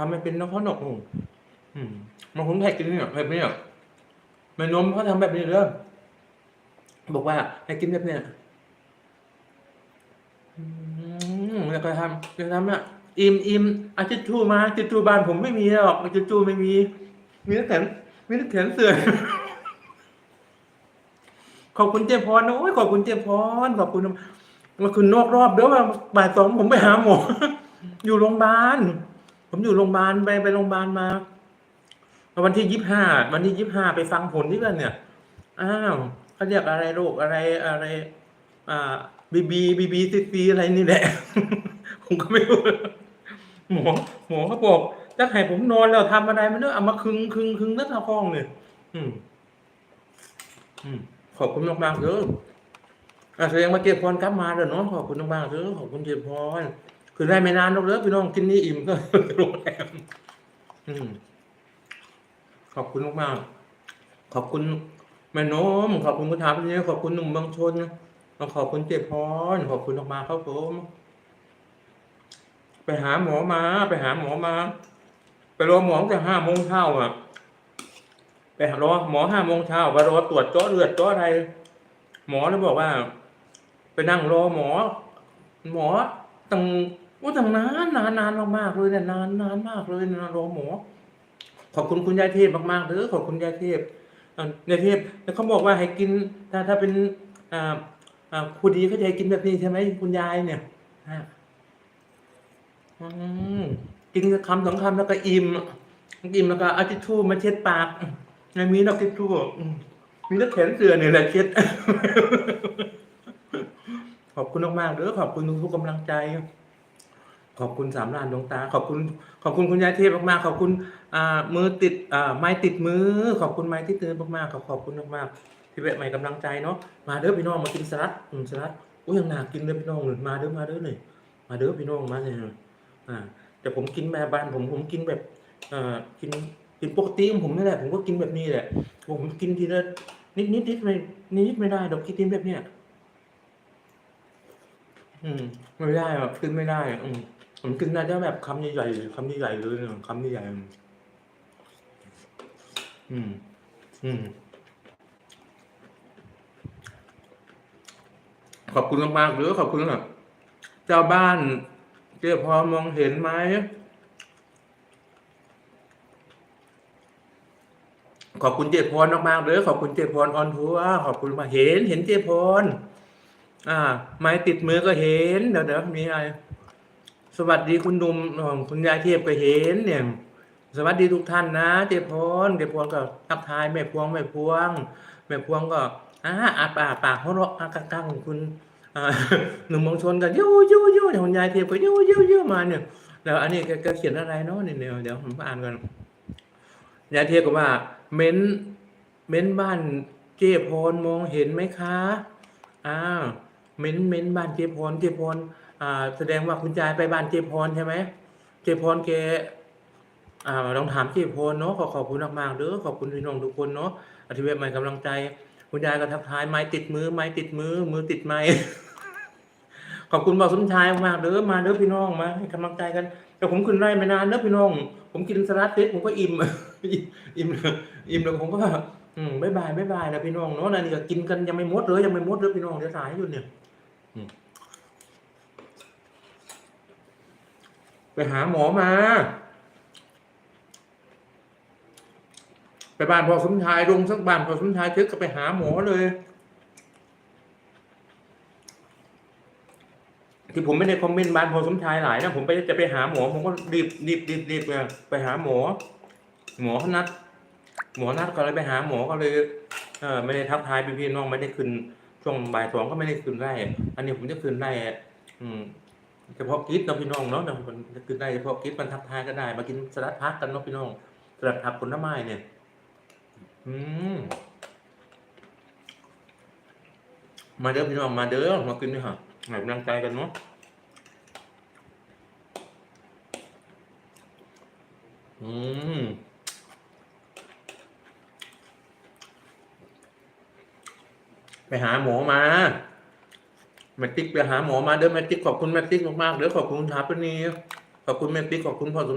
ทำไม่เป็นน้องเขาหนกอืมอืมมันคงแท็กกินเนี่ยแบบนี้อะแม่นมเขาทำแบบนี้เลยบอกว่าให้กินแบบเนี้ยอืมแล้วก็ทำจะทำอะอิ่มอิ่มอาจิตทูมาจิตทูบ้านผมไม่มีหรอกอาจิตทูไม่มี มีแต่แขนมีแต่แขนเสื่อขอบคุณเจพรนะโอ้ยขอบคุณเจพรขอบคุณมาคืนนอกรอบเด้อว่าบ่ายสองผมไปหาหมออยู่โรงพยาบาล ผมอยู่โรงพยาบาลไปไปโรงพยาบาลมาวันที่ยี่ห้าวันที่ยี่ห้าไปฟังผลที่กันเนี่ยอ้าวเขาเรียกอะไรโรคอะไรอะไร อ่าบีบีบีบีซีซีอะไรนี่แหละ ผมก็ไม่รู้หมอหมอเขาบอกถ้าให้ผมนอนแล้วทำอะไรมันเนอะเอามาคึงคึงคึงนั่นทห้องเนี่ยอืม อืม ขอบคุณมากๆเด้ออะแสดงมาเก็บพรกลับมาเด้อเนาะขอบคุณมากๆเด้อขอบคุณเก็บพร คือได้ไม่นานหรอกเด้อพี่น้องกินนี่อิ่มก็โรงแรมขอบคุณมากๆขอบคุณแม่นมขอบคุณคุณถามนี้ขอบคุณหนุ่มบางชนขอบคุณเจ็บพรขอบคุณมากๆครับผมไปหาหมอมา ไปหาหมอมา ไปรอหมอตั้งแต่ห้าโมงเช้าอะ ไปรอหมอห้าโมงเช้าไปรอตรวจเจาะเลือดเจาะอะไร หมอเลยบอกว่า ไปนั่งรอหมอ หมอตั้ง ว่าตั้งนานนานนานมากๆเลยเนี่ยนานนานมากเลยนานรอหมอขอบคุณคุณยายเทพมากๆเด้อขอบคุณยายเทพอ่ายายเทพแล้วเขาบอกว่าให้กินถ้าถ้าเป็นอ่าอ่าผู้ดีเขาจะให้กินแบบนี้ใช่ไหมคุณยายเนี่ยอ่าอืมกินคำสองคำแล้วก็อิ่มอิ่มแล้วก็เอาทิชชู่มาเช็ดปากไม่มีดอกทิชชู่มีแต่แขนเสือเนี่ยแหละเช็ดขอบคุณมากๆเด้อขอบคุณทุกๆกำลังใจ ขอบคุณสามล้านดวงตา ขอบคุณขอบคุณคุณยายเทพมากๆขอบคุณอ่ามือติดอ่าไม้ติดมือ ขอบคุณไม้ที่ตื่นมากๆขอบขอบคุณมากๆที่แวะใหม่กำลังใจเนาะมาเด้อพี่น้องมากินสลัดอืมสลัดอุ้ยยังหนากินเลยพี่น้องเลยมาเด้อมาเด้อเลยมาเด้อพี่น้องมาเลยอ่าแต่ผมกินแบบบ้านผมผมกินแบบอ่ากินกินปกติของผมนี่แหละผมก็กินแบบนี้แหละผมกินทีละนิดนิดนิดไม่นิดนิดไม่ได้ดอกกินแบบเนี้ยอืมไม่ได้แบบกินไม่ได้อะอืม ผมกินได้แค่แบบคำใหญ่ๆคำใหญ่ๆเลยนะคำใหญ่ๆอืม อืม ขอบคุณมากๆหรือขอบคุณนะเจ้าบ้านเจ้าพอมองเห็นไหมขอบคุณเจพรมากๆเลยขอบคุณเจพรออนทัวขอบคุณมาเห็นเห็นเจพรอ่า ไม้ติดมือก็เห็นเดี๋ยวเดี๋ยวมีอะไร สวัสดีคุณนุ่มของคุณยายเทียบก็เห็นเนี่ย สวัสดีทุกท่านนะเจพรเจพรก็ทักทายแม่พวงแม่พวงแม่พวงก็อ่าอาปากปากเขาเราะอากกังคุณหนุ่มมองชนกันยูยูยูเดี๋ยวคุณยายเทียบก็ยูยูยูมาเนี่ยแล้วอันนี้แกแกเขียนอะไรเนาะเนี่ยเดี๋ยวเดี๋ยวผมอ่านกันยายเทียบก็ว่า เม้นเม้นบ้านเจพรมองเห็นไหมคะอ้าว เม้นเม้นบ้านเจพรเจพรอ่า แสดงว่าคุณยายไปบ้านเจพรใช่ไหมเจพรแกอ่าลองถามเจพรเนาะขอขอบคุณมากๆเด้อขอบคุณพี่น้องทุกคนเนาะอธิเวทใหม่กำลังใจ คุณยายก็ทักทายไม้ติดมือไม้ติดมือ มือติดไม้ขอบคุณบอกสมชายมากเด้อมาเด้อพี่น้องมาให้กำลังใจกัน แต่ผมขึ้นไร่ไม่นานเด้อพี่น้อง ผมกินสลัดเฟสผมก็อิ่มอิ่มอิ่มแล้วผมก็อืมบ๊ายบายบ๊ายบายนะพี่น้องเนาะนั่นนี่ก็กินกันยังไม่หมดเลยยังไม่หมดเลยพี่น้องเดี๋ยวสายอยู่เนี่ย ไปหาหมอมา ไปบ้านพอสมชายลงสักบ้านพอสมชายเช็คก็ไปหาหมอเลย ที่ผมไม่ได้คอมเมนต์บ้านพอสมชายหลายนะผมไปจะไปหาหมอ ผมก็รีบรีบรีบรีบไปไปหาหมอ หมอเขานัด หมอนัดก็เลยไปหาหมอก็เลย เออไม่ได้ทักทายพี่พี่น้องไม่ได้ขึ้น ช่วงบ่ายสองก็ไม่ได้ขึ้นได้ อันนี้ผมจะขึ้นได้อืมเฉพาะกิฟต์เนาะพี่น้องเนาะเนาะมันคือได้เฉพาะกิฟต์มันทักทายก็ได้ มากินสลัดพักกันเนาะพี่น้องสลัดผักผลไม้เนี่ย อืมมาเด้อพี่น้องมาเด้อมากินด้วยฮะให้กำลังใจกันเนาะอืม ไปหาหมอมาแมตติกไปหาหมอมาเด้อแมตติกขอบคุณแมตติกมากๆเด้อขอบคุณทัพปนีขอบคุณแมตติกขอบคุณพ่อสม